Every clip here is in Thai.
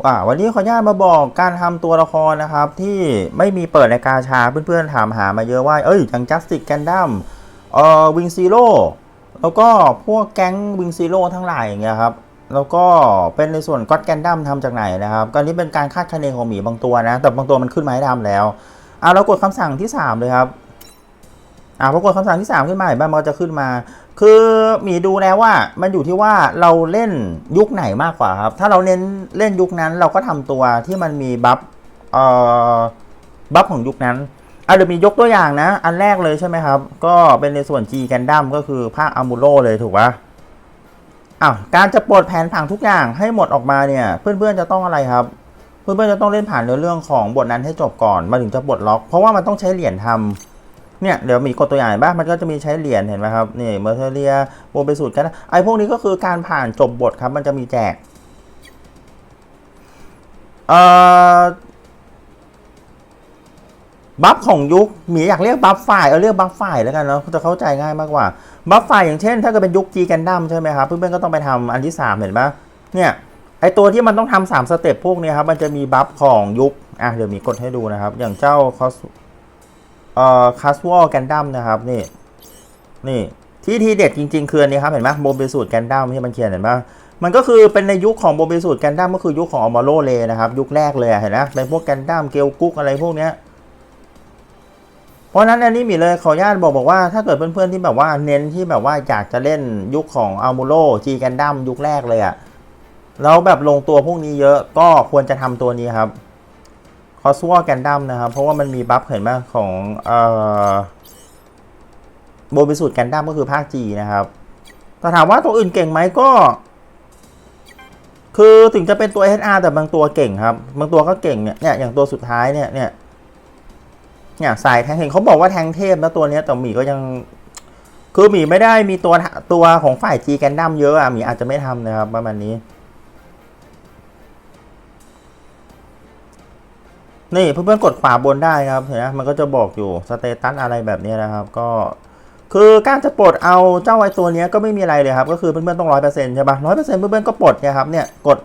ว่าวันนี้ขออนุญาตมาบอกการทำตัวละครนะครับ ที่ไม่มีเปิดในกาชาเพื่อนๆถามหามาเยอะว่า เอ้ยอย่าง Justice Gundam เอ่อ Wing Zero แล้วก็พวกแก๊ง Wing Zero ทั้งหลายอย่างเงี้ยครับแล้วก็เป็นในส่วน God Gundam ทำจากไหนนะครับก็นี้เป็นการคาดคะเนของหมีบางตัวนะแต่บางตัวมันขึ้นมาให้ทำแล้วอะเรากดคำสั่งที่ 3 เลยครับอ่าพอกดคำสั่งที่ 3 ขึ้นมาเห็นไหมมันก็จะขึ้นมา คือหมีดูแล้วว่ามันอยู่ที่ว่าเราเล่นยุคไหนมากกว่าครับ ถ้าเราเน้นเล่นยุคนั้นเราก็ทำตัวที่มันมีบัฟเอ่อบัฟของยุคนั้นอะเดี๋ยวมียกตัวอย่างนะ อันแรกเลยใช่ไหมครับ ก็เป็นในส่วน G กันดั้มก็คือภาคอามูโรเลยถูกปะอ้าวการจะปลดแผนผังทุกอย่างให้หมดออกมาเนี่ย เพื่อนๆจะต้องอะไรครับ เพื่อนๆจะต้องเล่นผ่านเนื้อเรื่องของบทนั้นให้จบก่อนมาถึงจะปลดล็อก เพราะว่ามันต้องใช้เหรียญทำ เนี่ยเดี๋ยวมีกดตัวอย่างเห็นปะมันก็จะมีใช้เหรียญเห็นไหมครับนี่เมอร์เทเรียโบเปสูตรกันไอ้พวกนี้ก็คือการผ่านจบบทครับมันจะมีแจกเอ่อบัฟของยุคหมีอยากเรียกบัฟฝ่ายเอาเรียกบัฟฝ่ายแล้วกันเนาะจะเข้าใจง่ายมากกว่าบัฟฝ่ายอย่างเช่น ถ้าเกิดเป็นยุคจีกันดั้มใช่ไหมครับเพื่อนๆก็ต้องไปทำอันที่สามเห็นปะเนี่ยไอตัวที่มันต้องทำสามสเต็ปพวกนี้ครับมันจะมีบัฟของยุคอะเดี๋ยวมีกดให้ดูนะครับ อย่างเจ้าคอส เอ่อคัสวอลแกนดัมนะครับนี่นี่ที่ทีเด็ดจริง ๆ คืออันนี้ครับเห็นไหมโบเบสูตรแกนดัมที่มันเขียนเห็นไหมมันก็คือเป็นในยุคของโบเบสูตรแกนดัมก็คือยุคของอมโรเลนะครับ ยุคแรกเลยเห็นไหมเป็นพวกแกนดัมเกลกุ๊กอะไรพวกเนี้ยเพราะนั้นอันนี้มีเลยขออนุญาตบอกบอกว่าถ้าเกิดเพื่อนๆที่แบบว่าเน้นที่แบบว่าอยากจะเล่นยุคของอัลมูโรจีแกนดัมยุคแรกเลยอะแล้วแบบลงตัวพวกนี้เยอะก็ควรจะทำตัวนี้ครับ คอสวอแกนดัมนะครับ เพราะว่ามันมีบัฟเห็นไหมของเอ่อโบบิสูตรแกนดัมก็คือภาค G นะครับแต่ถามว่าตัวอื่นเก่งไหมก็ คือถึงจะเป็นตัว SR แต่บางตัวเก่งครับ บางตัวก็เก่งเนี่ยเนี่ยอย่างตัวสุดท้ายเนี่ยเนี่ยเนี่ยสายแทงเห็นเขาบอกว่าแทงเทพนะตัวเนี้ยแต่หมีก็ยัง คือหมีไม่ได้มีตัวตัวของฝ่าย G แกนดัมเยอะอะหมีอาจจะไม่ทำนะครับประมาณนี้ นี่เพื่อนๆกดขวาบนได้ครับเห็นไหมมันก็จะบอกอยู่สเตตัสอะไรแบบนี้นะครับ ก็คือการจะปลดเอาเจ้าไอตัวนี้ก็ไม่มีอะไรเลยครับ ก็คือเพื่อนๆต้องร้อยเปอร์เซ็นต์ใช่ปะร้อยเปอร์เซ็นต์เพื่อนๆก็ปลดเนี่ยครับเนี่ยกด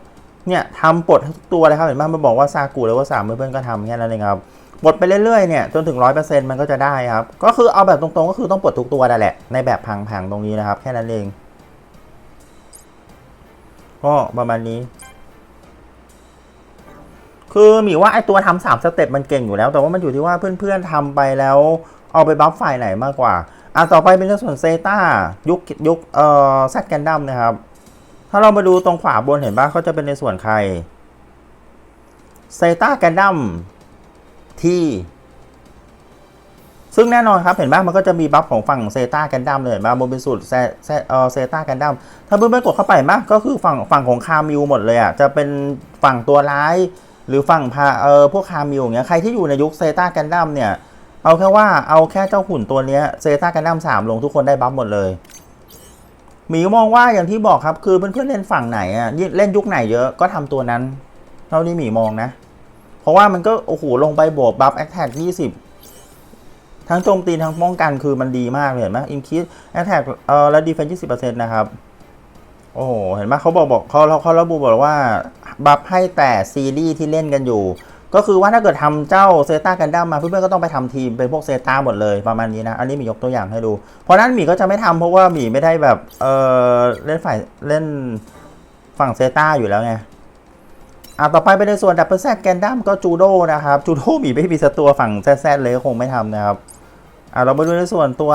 เนี่ยทำปลดทุกตัวเลยครับเห็นไหมมันบอกว่าซากุหรือว่าสามเพื่อนๆก็ทำแค่นั้นเองครับปลดไปเรื่อยๆเนี่ยจนถึงร้อยเปอร์เซ็นต์มันก็จะได้ครับ ก็คือเอาแบบตรงๆก็คือต้องปลดทุกตัวนั่นแหละในแบบพังๆตรงนี้นะครับ แค่นั้นเอง ก็ประมาณนี้ คือหมีว่าไอตัวทำสามสเต็ปมันเก่งอยู่แล้ว แต่ว่ามันอยู่ที่ว่าเพื่อนๆทำไปแล้วเอาไปบัฟฝ่ายไหนมากกว่า อะต่อไปเป็นในส่วนเซต้ายุคยุคเอ่อแซดแกนดัมนะครับ ถ้าเรามาดูตรงขวาบนเห็นปะเขาจะเป็นในส่วนใครเซต้าแกนดัมที่ซึ่งแน่นอนครับ เห็นปะมันก็จะมีบัฟของฝั่งเซต้าแกนดัมเลยเห็นปะบนเป็นสูตรเซเซอ่อเซต้าแกนดัมถ้าเพื่อนๆกดเข้าไปมะก็คือฝั่งฝั่งของคามิวหมดเลยอะจะเป็นฝั่งตัวร้าย หรือฝั่งพาเออพวกคามิวอย่างเงี้ยใครที่อยู่ในยุคเซตาแกนดัมเนี่ย เอาแค่ว่าเอาแค่เจ้าหุ่นตัวเนี้ยเซตาแกนดัมสามลงทุกคนได้บัฟหมดเลยหมีมองว่าอย่างที่บอกครับคือเพื่อนๆเล่นฝั่งไหนอะเล่นยุคไหนเยอะก็ทำตัวนั้น เท่านี้หมีมองนะ เพราะว่ามันก็โอ้โหลงไปบวกบัฟแอคแท็กยี่สิบทั้งโจมตีทั้งป้องกันคือมันดีมากเลยเห็นไหมอินคิสแอคแท็กเออและดีเฟนซ์ยี่สิบเปอร์เซ็นต์นะครับ โอ้โหเห็นไหมเขาบอกบอกเขาเขาระบุบอกว่า บัฟให้แต่ซีรีส์ที่เล่นกันอยู่ ก็คือว่าถ้าเกิดทำเจ้าเซตากันดั้มมาเพื่อนๆก็ต้องไปทำทีมเป็นพวกเซตาหมดเลยประมาณนี้นะ อันนี้มียกตัวอย่างให้ดู เพราะนั้นหมีก็จะไม่ทำเพราะว่าหมีไม่ได้แบบเออเล่นฝ่ายเล่นฝั่งเซตาอยู่แล้วไงอะต่อไปเป็นในส่วนดับเบิลแซดแกนดั้มก็จูโดนะครับจูโดหมีไม่มีสัตัวฝั่งแซดเลยก็คงไม่ทำนะครับ อะเรามาดูในส่วนตัว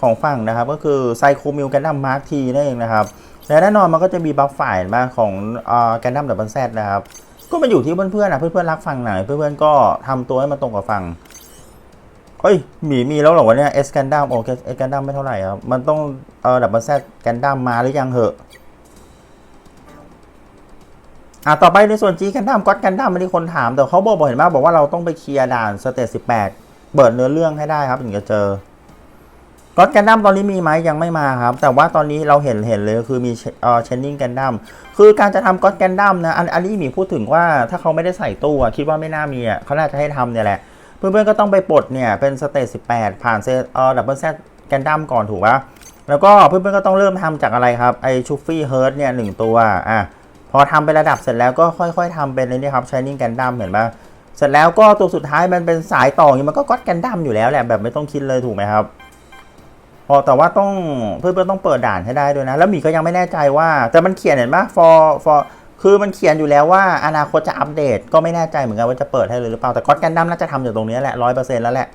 ของฝั่งนะครับ ก็คือไซโคมิลแกนดัมมาร์คทีนั่นเองนะครับและแน่นอนมันก็จะมีบัฟฝ่ายมาของแกนดัมดับเบิลแซดนะครับ ก็มาอยู่ที่เพื่อนๆนะเพื่อนๆรักฝั่งไหนเพื่อนๆก็ทำตัวให้มันตรงกับฝั่งเอ้ยหมีมีแล้วเหรอวะเนี่ยเอสกนดัมโอเคเอสกนดัมไม่เท่าไหร่ครับ มันต้องเออดับเบิลแซดแกนดัมมาหรือยังเหอะอะต่อไปในส่วนจีแกนดัมก็กันดัมม่ได้คนถามแต่เขาบอกบอกเห็นไหมบอกว่าเราต้องไปเคลียร์ด่านสเตจสิบแปด เปิดเนื้อเรื่องให้ได้ครับถึงจะเจอก็กันดั้มตอนนี้มีไหมยังไม่มาครับ แต่ว่าตอนนี้เราเห็นเห็นเลยคือมีเอ่อเชนนิ่งกันดั้มคือการจะทำก็กันดั้มนะอันอันนี้มีพูดถึงว่าถ้าเขาไม่ได้ใส่ตู้คิดว่าไม่น่ามีอะเขาน่าจะให้ทำเนี่ยแหละ เพื่อนๆก็ต้องไปปลดเนี่ยเป็นสเตจสิบแปดผ่านเซเอ่อดับเบิลแซดกันดั้มก่อนถูกปะแล้วก็เพื่อนๆก็ต้องเริ่มทำจากอะไรครับไอชูฟี่เฮิร์ตเนี่ยหนึ่งตัวอะพอทำเป็นระดับเสร็จแล้วก็ค่อย ๆทำเป็นเลยนี่ครับ Shining Gundam เห็นปะ เสร็จแล้วก็ตัวสุดท้ายมันเป็นสายต่ออย่างมันก็ก็กันดั้มอยู่แล้วแหละแบบไม่ต้องคิดเลยถูกไหมครับพอแต่ว่าต้องเพื่อนๆต้องเปิดด่านให้ได้ด้วยนะ แล้วหมีก็ยังไม่แน่ใจว่า แต่มันเขียนเห็นปะ for for คือมันเขียนอยู่แล้วว่าอนาคตจะอัปเดต ก็ไม่แน่ใจเหมือนกันว่าจะเปิดให้เลยหรือเปล่าแต่ก็กันดั้มน่าจะทำอยู่ตรงนี้แหละร้อยเปอร์เซ็นต์แล้วแหละ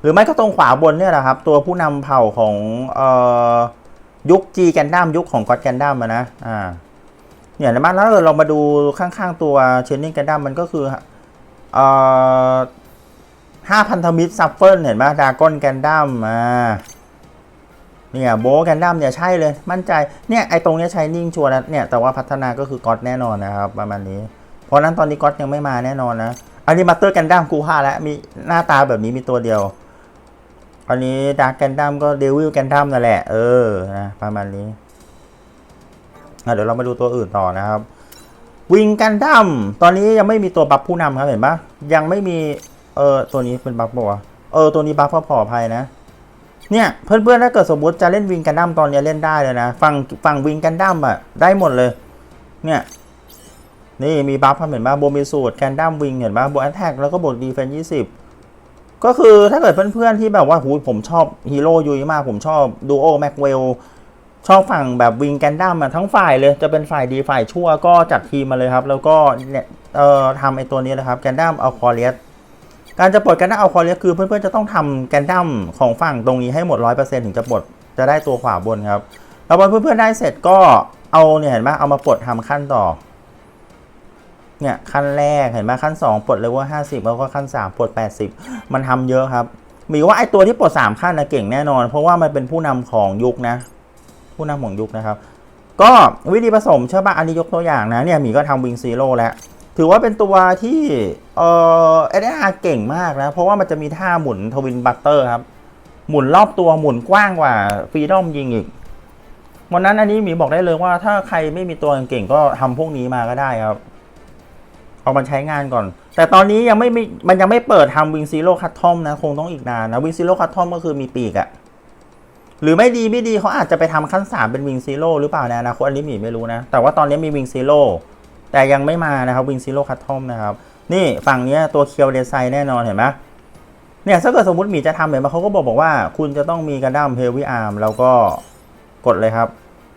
หรือไม่ก็ตรงขวาบนเนี่ยแหละครับ ตัวผู้นำเผ่าของเอ่อยุค G กันดั้มยุคของก็กันดั้มนะอ่าเนี่ยนะมันแล้วเรามาดูข้างๆตัวเชนนิ่งกันดั้มมันก็คือ เอ่อห้าพันธมิตรซัฟเฟิลเห็นไหมดากอนแกนดั้มอ่าเนี่ยโบแกนดั้มเนี่ยใช่เลยมั่นใจเนี่ยไอตรงเนี้ยใช้นิ่งชัวร์แล้วเนี่ยแต่ว่าพัฒนาก็คือก๊อตแน่นอนนะครับประมาณนี้ เพราะนั้นตอนนี้ก๊อตยังไม่มาแน่นอนนะอันนี้มาเตอร์แกนดั้มกูห้าแล้วมีหน้าตาแบบนี้มีตัวเดียว อันนี้ดาร์กกันดั้มก็เดวิลแกนดั้มนั่นแหละเออนะประมาณนี้อะเดี๋ยวเรามาดูตัวอื่นต่อนะครับ วิงกันดั้มตอนนี้ยังไม่มีตัวบัฟผู้นำครับเห็นปะยังไม่มีเออตัวนี้เป็นบัฟปะวเออตัวนี้บัฟก็พออภัยนะเนี่ยเพื่อนๆถ้าเกิดสมมติจะเล่นวิงกันดั้มตอนนี้เล่นได้เลยนะฝั่งฝั่งวิงกันดั้มอะได้หมดเลย เนี่ยนี่มีบัฟเห็นปะโบมีสูตรกันดั้มวิงเห็นปะบวกแอตแทกแล้วก็บวกดีเฟนยี่สิบก็คือถ้าเกิดเพื่อนๆที่แบบว่าหูผมชอบฮีโร่ยุยมากผมชอบดูโอแม็กเวล ชอบฝั่งแบบวิงแกนดัมอะทั้งฝ่ายเลยจะเป็นฝ่ายดีฝ่ายชั่วก็จัดทีมมาเลยครับ แล้วก็เนี่ยเอ่อทำไอตัวนี้นะครับแกนดัมเอาคอเลียสการจะปลดแกนดัมเอาคอเลียสคือเพื่อนๆจะต้องทำแกนดัมของฝั่งตรงนี้ให้หมดร้อยเปอร์เซ็นต์ถึงจะปลดจะได้ตัวขวาบนครับแล้วพอเพื่อนๆได้เสร็จก็เอาเนี่ยเห็นไหมเอามาปลดทำขั้นต่อเนี่ยขั้นแรกเห็นไหมขั้นสองปลดเลเวลห้าสิบแล้วก็ขั้นสามปลดแปดสิบมันทำเยอะครับ มีว่าไอตัวที่ปลดสามขั้นนะเก่งแน่นอน เพราะว่ามันเป็นผู้นำของยุคนะ ผู้นำของยุคนะครับ ก็วิธีผสมเชื่อป่ะอันนี้ยกตัวอย่างนะเนี่ยหมีก็ทำวิงซีโร่แล้ว ถือว่าเป็นตัวที่เออเอเดอาเก่งมากนะ เพราะว่ามันจะมีท่าหมุนทวินบัตเตอร์ครับ หมุนรอบตัวหมุนกว้างกว่าฟรีดอมยิงอีกวันนั้นอันนี้หมีบอกได้เลยว่าถ้าใครไม่มีตัวเก่งก็ทำพวกนี้มาก็ได้ครับ เอามันใช้งานก่อน แต่ตอนนี้ยังไม่มีมันยังไม่เปิดทำวิงซีโร่คัตทอมนะ คงต้องอีกนานนะวิงซีโร่คัตทอมก็คือมีปีกอะ หรือไม่ดีไม่ดีเขาอาจจะไปทำขั้นสามเป็นวิงซีโร่หรือเปล่าในอนาคตอันนี้มีไม่รู้นะ แต่ว่าตอนนี้มีวิงซีโร่แต่ยังไม่มานะครับวิงซีโร่คัตทอมนะครับ นี่ฝั่งเนี้ยตัวเคียวเดซไซแน่นอนเห็นไหมเนี่ยถ้าเกิดสมมติหมีจะทำเห็นไหมเขาก็บอกบอกว่า คุณจะต้องมีกระดั้มเฮลวี่อาร์มแล้วก็กดเลยครับ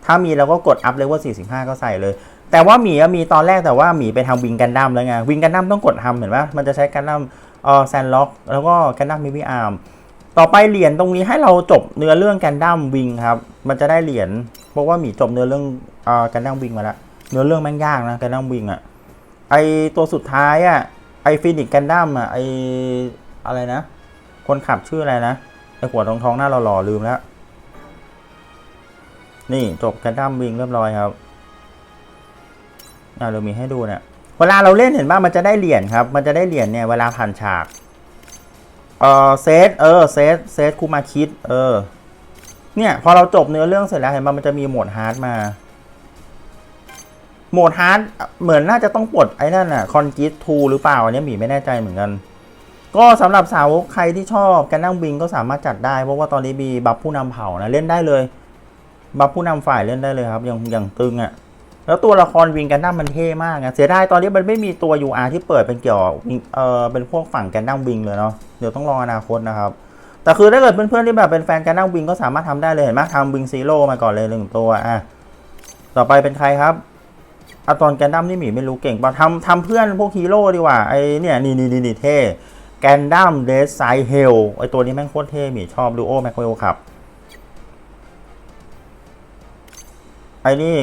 ถ้ามีเราก็กดอัพเลเวล45 ก็ใส่เลย แต่ว่าหมีมีตอนแรกแต่ว่าหมีไปทำวิงกันดั้มแล้วไงวิงกันดั้มต้องกดทำเห็นไหมมันจะใช้กันดั้มเออแซนล็อกแล้วก็กันดั้มมิวิอาร์ม ต่อไปเหรียญตรงนี้ให้เราจบเนื้อเรื่องกันดั้มวิงครับ มันจะได้เหรียญเพราะว่าหมีจบเนื้อเรื่องอ่ากันดั้มวิงมาแล้วเนื้อเรื่องแม่งยากนะกันดั้มวิงอะไอตัวสุดท้ายอะไอฟินิกกันดั้มอะไออะไรนะ คนขับชื่ออะไรนะไอหัวทองทองๆหน้าหล่อๆลืมแล้วนี่จบกันดั้มวิงเรียบร้อยครับอ่าเรามีให้ดูเนี่ยเวลาเราเล่นเห็นป่ะมันจะได้เหรียญครับ มันจะได้เหรียญเนี่ยเวลาผ่านฉาก เออเซตเออเซตเซตคูมาคิด เออ เนี่ย พอเราจบเนื้อเรื่องเสร็จแล้วเห็นป่ะมันจะมีโหมดฮาร์ดมา โหมดฮาร์ดเหมือนน่าจะต้องปลดไอ้นั่นน่ะคอนกิสทูหรือเปล่าอันนี้หมีไม่แน่ใจเหมือนกัน ก็สำหรับสาวกใครที่ชอบกันนั่งบิงก็สามารถจัดได้ เพราะว่าตอนนี้มีบัฟผู้นำเผ่านะเล่นได้เลย บัฟผู้นำฝ่ายเล่นได้เลยครับ อย่างอย่างตึงอะ่ะ แล้วตัวละครวิงกันดั้มมันเท่มากอะเสียดายตอนนี้มันไม่มีตัว UR ที่เปิดเป็นเกี่ยวเออเป็นพวกฝั่งกันดั้มวิงเลยเนาะเดี๋ยวต้องรออนาคตนะครับแต่คือถ้าเกิดเพื่อนๆที่แบบเป็นแฟนกันดั้มวิงก็สามารถทำได้เลยเห็นไหมทำวิงซีโร่มาก่อนเลยหนึ่งตัวอะต่อไปเป็นใครครับอะตอนแกนดั้มนี่หมีไม่รู้เก่งป่ะทำทำเพื่อนพวกฮีโร่ดีกว่าไอเนี่ยนี่นี่นี่นี่เท่แกนดั้มเดสไซเฮลไอตัวนี้แม่งโคตรเท่หมีชอบดูโอแมคโครครับ อ้นี่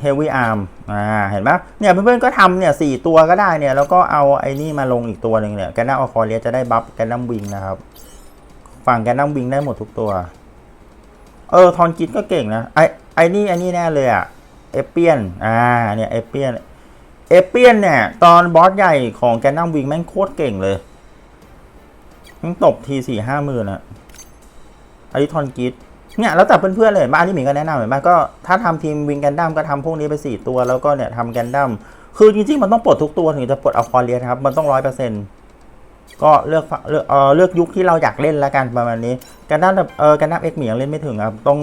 เฮฟวี่อาร์มอ่าเห็นไหมเนี่ยเพื่อนๆก็ทำเนี่ยสี่ตัวก็ได้เนี่ย แล้วก็เอาไอ้นี่มาลงอีกตัวหนึ่งเนี่ยแกนดัมออคอเลียจะได้บัฟแกนดัมวิงนะครับ ฝั่งแกนดัมวิงได้หมดทุกตัว เออทอนกิดก็เก่งนะไอไอ้นี่ไอ้นี่แน่เลยอะเอเปียนอ่าเนี่ยเอเปียนเอเปียนเนี่ย ตอนบอสใหญ่ของแกนดัมวิงแม่งโคตรเก่งเลยมันตบทีสี่ห้าหมื่นอะอันนี้ทอนกิด เนี่ยแล้วแต่เพื่อนๆเลยบ้านที่หมีก็แนะนำเห็นไหมก็ถ้าทำทีมวิงแกนดัมก็ทำพวกนี้ไปสี่ตัวแล้วก็เนี่ยทำแกนดัมคือจริงๆมันต้องปลดทุกตัวถึงจะปลดเอาคอเรียนครับมันต้องร้อยเปอร์เซ็นต์ก็เลือกเลือกเออเลือกยุคที่เราอยากเล่นแล้วกันประมาณนี้แกนดัมเออแกนดัมเอ็กหมียังเล่นไม่ถึงครับต้อง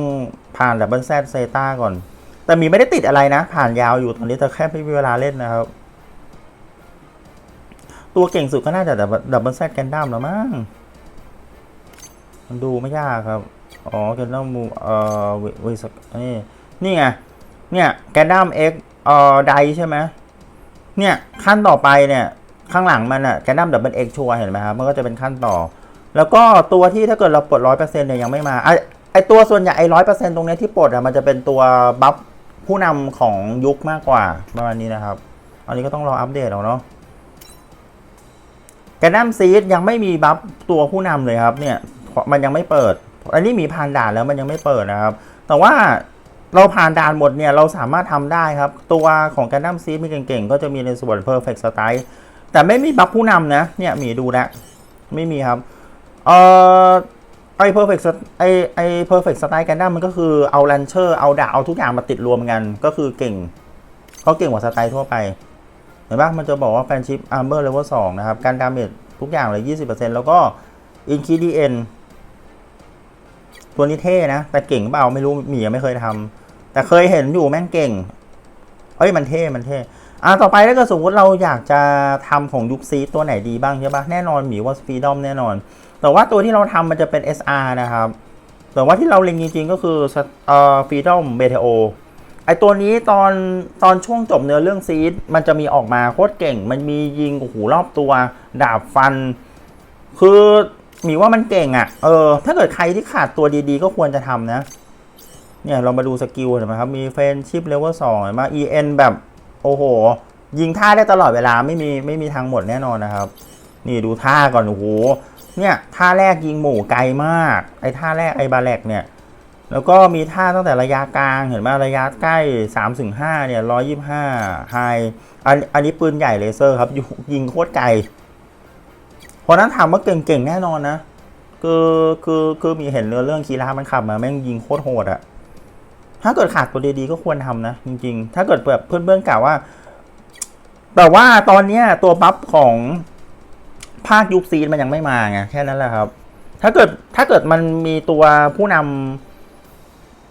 ผ่านดับเบิลแซดเซต้าก่อน แต่หมีไม่ได้ติดอะไรนะ ผ่านยาวอยู่ตอนนี้แต่แค่ไม่มีเวลาเล่นนะครับ ตัวเก่งสุดก็น่าจะดับเบิลแซดแกนดัมแล้วมั้งมันดูไม่ยากครับ อ๋อแกนดัมมูเอ่อเวเวสนี่นี่ไงเนี่ยแกนดัมเอ็กเอ่อไดใช่ไหมเนี่ยขั้นต่อไปเนี่ยข้างหลังมันอะแกนดัมดับเบิลเอ็กชัวเห็นไหมครับมันก็จะเป็นขั้นต่อ แล้วก็ตัวที่ถ้าเกิดเราปลดร้อยเปอร์เซ็นต์เนี่ยยังไม่มาไอไอตัวส่วนใหญ่ไอร้อยเปอร์เซ็นต์ตรงเนี้ยที่ปลดอะมันจะเป็นตัวบัฟผู้นำของยุคมากกว่าประมาณนี้นะครับ อันนี้ก็ต้องรออัปเดตเอาเนาะแกนดัมซีดยังไม่มีบัฟตัวผู้นำเลยครับเนี่ยมันยังไม่เปิด อันนี้มีผ่านด่านแล้วมันยังไม่เปิดนะครับ แต่ว่าเราผ่านด่านหมดเนี่ยเราสามารถทำได้ครับ ตัวของการดั้มซีดมีเก่งๆ ก็จะมีในส่วน perfect style แต่ไม่มีบัฟผู้นำนะ เนี่ยมีดูนะไม่มีครับ เอ่อไอ้ perfect St- ไอ้ไอ้ perfect style กันดั้มมันก็คือเอา launcher เอาดาเอาทุกอย่างมาติดรวมกัน ก็คือเก่งเขาเก่งกว่าสไตล์ทั่วไปเห็นปะมันจะบอกว่า friendship armor level 2นะครับ การดาเมจทุกอย่างเลย 20%แล้วก็ incredien ตัวนี้เท่นะ แต่เก่งเปล่าไม่รู้หมียังไม่เคยทำแต่เคยเห็นอยู่แม่งเก่ง เอ้ยมันเท่ มันเท่ อะต่อไปถ้าเกิดสมมติเราอยากจะทำของยุคซีตัวไหนดีบ้างใช่ปะแน่นอนหมีว่าฟรีดอมแน่นอน แต่ว่าตัวที่เราทำมันจะเป็น SR นะครับ แต่ว่าที่เราเล็งจริงๆก็คือเอ่อฟรีดอมเบเทโอไอตัวนี้ตอนตอนช่วงจบเนื้อเรื่องซีดมันจะมีออกมาโคตรเก่ง มันมียิงโอ้โหรอบตัว ดาบฟัน คือ มีว่ามันเก่งอะ่ะ เออ ถ้าเกิดใครที่ขาดตัวดีๆ ก็ควรจะทำนะ เนี่ยเรามาดูสกิลเห็นไหมครับ มีเฟนชิปเลเวลสองเห็นไหม EN แบบ โอ้โห ยิงท่าได้ตลอดเวลาไม่มีไม่มีทางหมดแน่นอนนะครับ นี่ดูท่าก่อน โอ้โห เนี่ยท่าแรกยิงหมู่ไกลมาก ไอ้ท่าแรกไอ้บาแลกเนี่ย แล้วก็มีท่าตั้งแต่ระยะกลางเห็นไหมระยะใกล้3ถึง5เนี่ย125ไฮอันอันนี้ปืนใหญ่เลเซอร์ครับยิงโคตรไกล เพราะนั้นถามว่าเก่งๆแน่นอนนะคือคือคือมีเห็นเรื่องเรื่องคีรามันขับมาแม่งยิงโคตรโหดอะถ้าเกิดขาดตัวดีๆก็ควรทำนะจริง ๆ ถ้าเกิดแบบเพื่อนๆกล่าวว่า แต่ว่าตอนเนี้ยตัวบัฟของภาคยุคซีนมันยังไม่มาไงแค่นั้นแหละครับ ถ้าเกิดถ้าเกิดมันมีตัวผู้นำ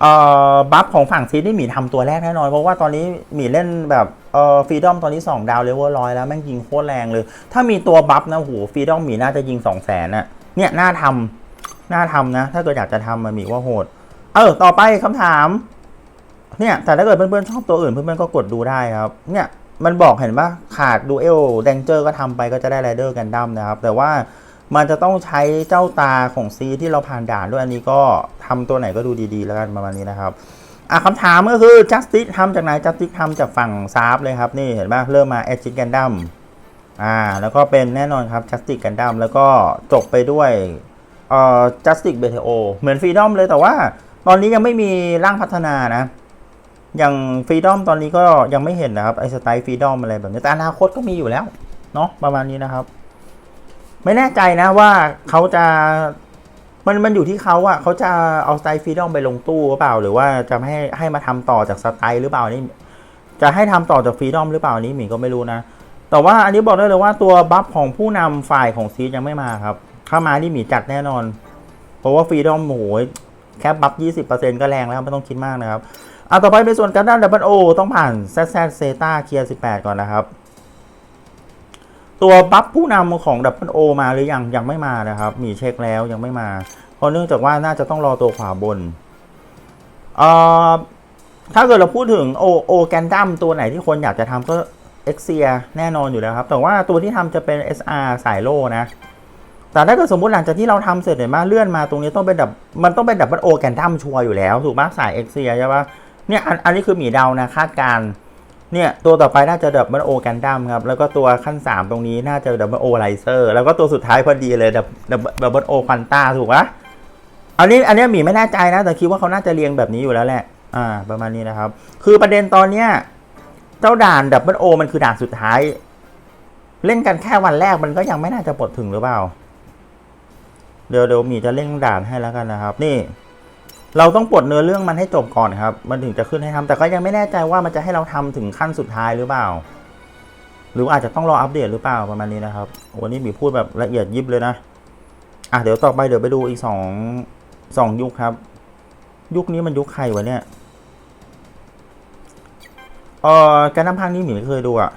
เอ่อบัฟของฝั่งซีนนี่หมีทำตัวแรกแน่นอน เพราะว่าตอนนี้หมีเล่นแบบเอ่อฟรีดอมตอนนี้ 2 ดาวเลเวลร้อยแล้ว แม่งยิงโคตรแรงเลย ถ้ามีตัวบัฟนะโหฟรีดอมหมีน่าจะยิง 2 0 0แสนอะเนี่ยน่าทำน่าทำนะ ถ้าเกิดอยากจะทำมันหมีว่าโหด เออ ต่อไปคำถาม เนี่ยแต่ถ้าเกิดเพื่อนๆชอบตัวอื่นเพื่อนๆก็กดดูได้ครับ เนี่ยมันบอกเห็นปะขาดดูเอลแดงเจอร์ก็ทำไปก็จะได้ไรเดอร์กันดั้มนะครับแต่ว่า มันจะต้องใช้เจ้าตาของซีที่เราผ่านด่านด้วยอันนี้ก็ทำตัวไหนก็ดูดีๆ แล้วกันประมาณนี้นะครับอะคำถามก็คือ Justice ทำจากไหน Justice ทำจากฝั่งซาร์ฟเลยครับ นี่เห็นปะเริ่มมา e d g e Gundam ดัมอ่า แล้วก็เป็นแน่นอนครับ Justice Gundam แล้วก็จบไปด้วยเอ่อ Justice BTO เหมือน Freedom เลยแต่ว่า ตอนนี้ยังไม่มีร่างพัฒนานะ อย่างฟรีดอมตอนนี้ก็ยังไม่เห็นนะครับไอสไตล์ฟรีดอมอะไรแบบนี้แต่อนาคตก็มีอยู่แล้ว เนาะประมาณนี้นะครับ ไม่แน่ใจนะว่าเขาจะมันมันอยู่ที่เขาอะเขาจะเอาสไตล์ฟรีดอมไปลงตู้หรือเปล่า หรือว่าจะให้ให้มาทำต่อจากสไตล์หรือเปล่านี่จะให้ทำต่อจากฟรีดอมหรือเปล่านี้หมีก็ไม่รู้นะ แต่ว่าอันนี้บอกได้เลยว่าตัวบัฟของผู้นำฝ่ายของซีดยังไม่มาครับ เข้ามานี่หมีจัดแน่นอน เพราะว่าฟรีดอมโอ้โหแค่บัฟยี่สิบเปอร์เซ็นก็แรงแล้วไม่ต้องคิดมากนะครับอะต่อไปเป็นส่วนการด้านดับเบิลโอต้องผ่าน z z เซตาเคียร์18 ก่อนนะครับ ตัวบัฟผู้นำของดับเบิลโอมาหรือยังยังไม่มานะครับ มีเช็คแล้วยังไม่มา เพราะเนื่องจากว่าน่าจะต้องรอตัวขวาบนเอ่อถ้าเกิดเราพูดถึงโอโอแกนดัมตัวไหนที่คนอยากจะทำก็เอ็กเซียแน่นอนอยู่แล้วครับ แต่ว่าตัวที่ทำจะเป็น SR สายโล่นะ แต่ถ้าเกิดสมมติหลังจากที่เราทำเสร็จเนี่ยมาเลื่อนมาตรงนี้ต้องเป็นดับมันต้องเป็นดับเบิลโอแกนดัมชัวร์อยู่แล้ว ถูกไหมสายเอ็กเซียใช่ปะเนี่ยอันอันนี้คือหมีเดานะคาดการณ์ เนี่ยตัวต่อไปน่าจะดับเบิลโอกันดั้มครับแล้วก็ตัวขั้น 3 ตรงนี้น่าจะดับเบิลโอไลเซอร์แล้วก็ตัวสุดท้ายพอดีเลยดับดับเบิลโอควันต้าถูกปะอันนี้อันนี้หมีไม่แน่ใจนะแต่คิดว่าเขาน่าจะเรียงแบบนี้อยู่แล้วแหละอ่าประมาณนี้นะครับ คือประเด็นตอนเนี้ยเจ้าด่านดับเบิลโอมันคือด่านสุดท้าย เล่นกันแค่วันแรกมันก็ยังไม่น่าจะปลดถึงหรือเปล่า เดี๋ยวเดี๋ยวหมีจะเร่งด่านให้แล้วกันนะครับ นี่ เราต้องปลดเนื้อเรื่องมันให้จบก่อนครับ มันถึงจะขึ้นให้ทำแต่ก็ยังไม่แน่ใจว่ามันจะให้เราทำถึงขั้นสุดท้ายหรือเปล่า หรืออาจจะต้องรออัปเดตหรือเปล่าประมาณนี้นะครับ วันนี้หมีพูดแบบละเอียดยิบเลยนะ อะเดี๋ยวต่อไปเดี๋ยวไปดูอีกสองสองยุคครับ ยุคนี้มันยุคใครวะเนี่ย เออการน้ำพังนี้หมีไม่เคยดูอะ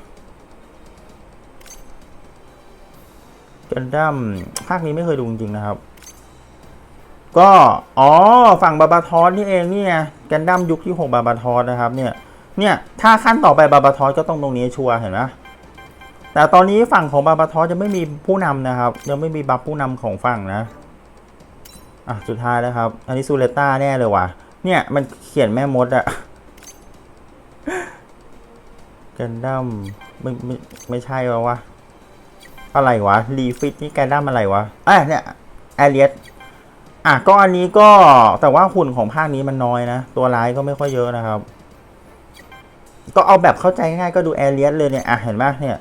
กันดั้มภาคนี้ไม่เคยดูจริงๆนะครับ ก็ อ๋อ ฝั่งบาบาทอสนี่เองเนี่ยกันดั้มยุคที่ 6 บาบาทอสนะครับเนี่ย เนี่ย ถ้าขั้นต่อไปบาบาทอสก็ต้องตรงนี้ชัวร์เห็นไหมแต่ตอนนี้ฝั่งของบาบาทอสยังไม่มีผู้นำนะครับ ยังไม่มีบัฟผู้นำของฝั่งนะ อะ สุดท้ายแล้วครับ อันนี้ซูเลต้าแน่เลยว่ะ เนี่ย มันเขียนแม่มดอะกันดั้มไม่ไม่ไม่ใช่วะวะอะไรวะรีฟิตนี่กันดั้มอะไรวะอะเนี่ยแอเรียส อะก็อันนี้ก็แต่ว่าหุ่นของภาคนี้มันน้อยนะ ตัวร้ายก็ไม่ค่อยเยอะนะครับ ก็เอาแบบเข้าใจง่ายก็ดูแอเรียสเลยเนี่ยอะเห็นไหมเนี่ย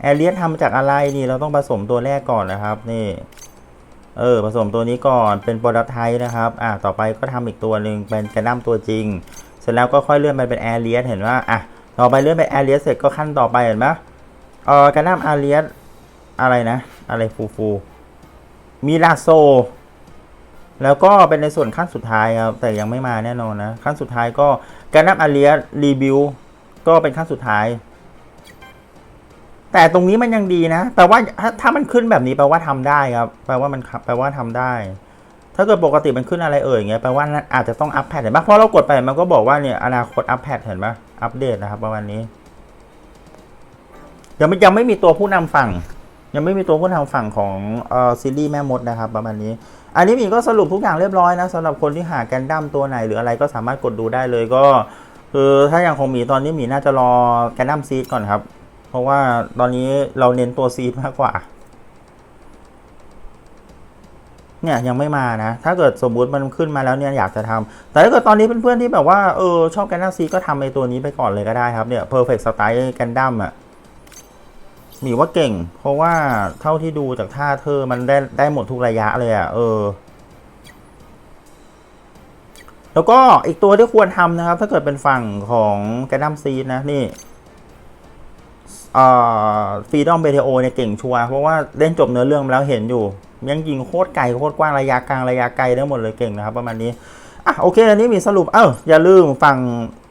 แอเรียสทำจากอะไรนี่เราต้องผสมตัวแรกก่อนนะครับนี่เออผสมตัวนี้ก่อนเป็นโปรดักไทนะครับ อะต่อไปก็ทำอีกตัวหนึ่งเป็นกระดั้มตัวจริง เสร็จแล้วก็ค่อยเลื่อนไปเป็นแอเรียสเห็นว่าอะต่อไปเลื่อนไปแอเรียสเสร็จก็ขั้นต่อไปเห็นไหมเออกระดั้มแอเรียสอะไรนะ อะไรฟูฟูมีลาโซ แล้วก็เป็นในส่วนขั้นสุดท้ายครับแต่ยังไม่มาแน่นอนนะขั้นสุดท้ายก็การนับอาเลียรีวิวก็เป็นขั้นสุดท้าย แต่ตรงนี้มันยังดีนะแปลว่าถ้าถ้ามันขึ้นแบบนี้แปลว่าทำได้ครับแปลว่ามันแปลว่าทำได้ ถ้าเกิดปกติมันขึ้นอะไรเอ่ยอย่างเงี้ยแปลว่าอาจจะต้องอัปแพทเห็นปะเพราะเรากดไปมันก็บอกว่าเนี่ยอนาคตอัปแพทเห็นปะอัปเดตนะครับประมาณนี้ยังไม่ยังไม่มีตัวผู้นำฝั่ง ยังไม่มีตัวผู้นำฝั่งของเอ่อซีรีส์แม่มดนะครับ ประมาณนี้ อันนี้หมีก็สรุปทุกอย่างเรียบร้อยนะสำหรับคนที่หาแกนดั้มตัวไหนหรืออะไรก็สามารถกดดูได้เลยก็ คือถ้าอย่างของหมีตอนนี้หมีน่าจะรอแกนดั้มซีดก่อนครับ เพราะว่าตอนนี้เราเน้นตัวซีดมากกว่าเนี่ยยังไม่มานะ ถ้าเกิดสมมุติมันขึ้นมาแล้วเนี่ยอยากจะทำแต่ถ้าเกิดตอนนี้เพื่อนๆที่แบบว่าเออชอบแกนดั้มซีก็ทำในตัวนี้ไปก่อนเลยก็ได้ครับเนี่ย perfect style แกนดั้มอะ หมีว่าเก่ง เพราะว่าเท่าที่ดูจากท่าเธอมันได้ได้หมดทุกระยะเลยอะ่ะเออ แล้วก็อีกตัวที่ควรทำนะครับ ถ้าเกิดเป็นฝั่งของแกนัมซีนะนี่อ่าฟีดอมเบเทโอเนี่ยเก่งชัวร์เพราะว่าเล่นจบเนื้อเรื่องมาแล้วเห็นอยู่ ยังยิงโคตรไกลโคตรกว้างระยะกลางระยะไกลได้หมดเลยเก่งนะครับ ประมาณนี้ อะโอเค อันนี้มีสรุป เอ้าอย่าลืมฝั่ง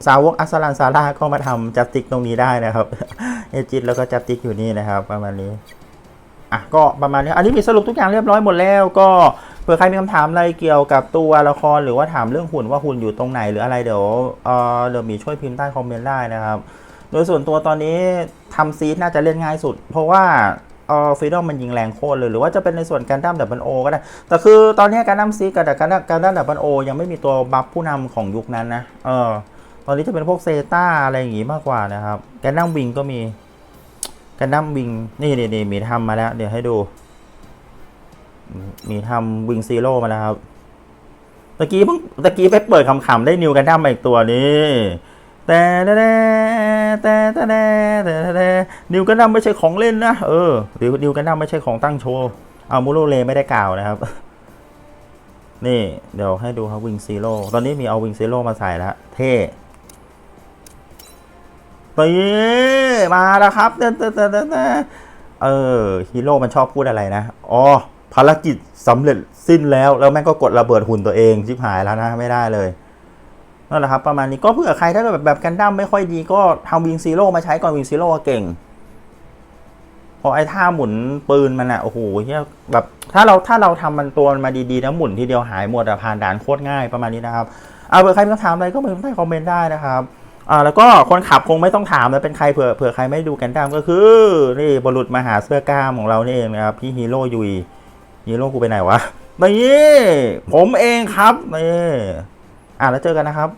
สาวกอัสลันซาร่าก็มาทำจัสติกตรงนี้ได้นะครับเอจิตแล้วก็จัสติกอยู่นี่นะครับ ประมาณนี้อะก็ประมาณนี้ อันนี้มีสรุปทุกอย่างเรียบร้อยหมดแล้ว ก็เผื่อใครมีคำถามอะไรเกี่ยวกับตัวละครหรือว่าถามเรื่องหุ่นว่าหุ่นอยู่ตรงไหนหรืออะไรเดี๋ยวเออเดี๋ยวมีช่วยพิมพ์ใต้คอมเมนต์ได้นะครับ โดยส่วนตัวตอนนี้ทำซีดน่าจะเล่นง่ายสุด เพราะว่า ออฟรีดอมมันยิงแรงโคตรเลย หรือว่าจะเป็นในส่วนการดั้มดับเบิลโอก็ได้ แต่คือตอนนี้การดั้มซีกับการดั้มการดั้มดับเบิลโอยังไม่มีตัวบัฟผู้นำของยุคนั้นนะ เออ ตอนนี้จะเป็นพวกเซต้าอะไรอย่างงี้มากกว่านะครับการดั้มวิงก็มีการดั้มวิงนี่นี่นี่มีทำมาแล้ว เดี๋ยวให้ดู มีทำวิงซีโร่มาแล้วครับตะกี้เพิ่งตะกี้ไปเปิดคำๆได้นิวกันดั้มมาอีกตัวนี้ แต่แต่แต่แต่แต่แต่นิวกันดั้มไม่ใช่ของเล่นนะ เออนิวกันดั้มไม่ใช่ของตั้งโชว์ เอามูโรเลไม่ได้กล่าวนะครับ นี่ เดี๋ยวให้ดูครับวิงซีโร่ ตอนนี้มีเอาวิงซีโร่มาใส่แล้ว เท่ตีมาแล้วครับเต้นเต้นเต้นเต้นเออฮีโร่มันชอบพูดอะไรนะ อ๋อ ภารกิจสำเร็จสิ้นแล้ว แล้วแม่งก็กดระเบิดหุ่นตัวเองชิบหายแล้วนะ ไม่ได้เลย นั่นแหละครับประมาณนี้ก็เผื่อใครถ้าแบบแบบกันดั้มไม่ค่อยดีก็ทำวิงซีโร่มาใช้ก่อนวิงซีโร่เก่งพอไอ้ท่าหมุนปืนมันอะโอ้โหเฮียแบบถ้าเราถ้าเราทำมันตัวมันมาดีๆนะหมุนทีเดียวหายหมดอะผ่านด่านโคตรง่ายประมาณนี้นะครับเอาเผื่อใครมีคำถามอะไรก็มาใต้คอมเมนต์ได้นะครับอ่าแล้วก็คนขับคงไม่ต้องถามแล้วเป็นใครเผื่อเผื่อใครไม่ดูกันดั้มก็คือนี่บรุษมาหาเสื้อกล้ามของเรานี่เองนะครับพี่ฮีโร่ยุยฮีโร่กูไปไหนวะนี่ผมเองครับนี่อ่าแล้วเจอกันนะครับ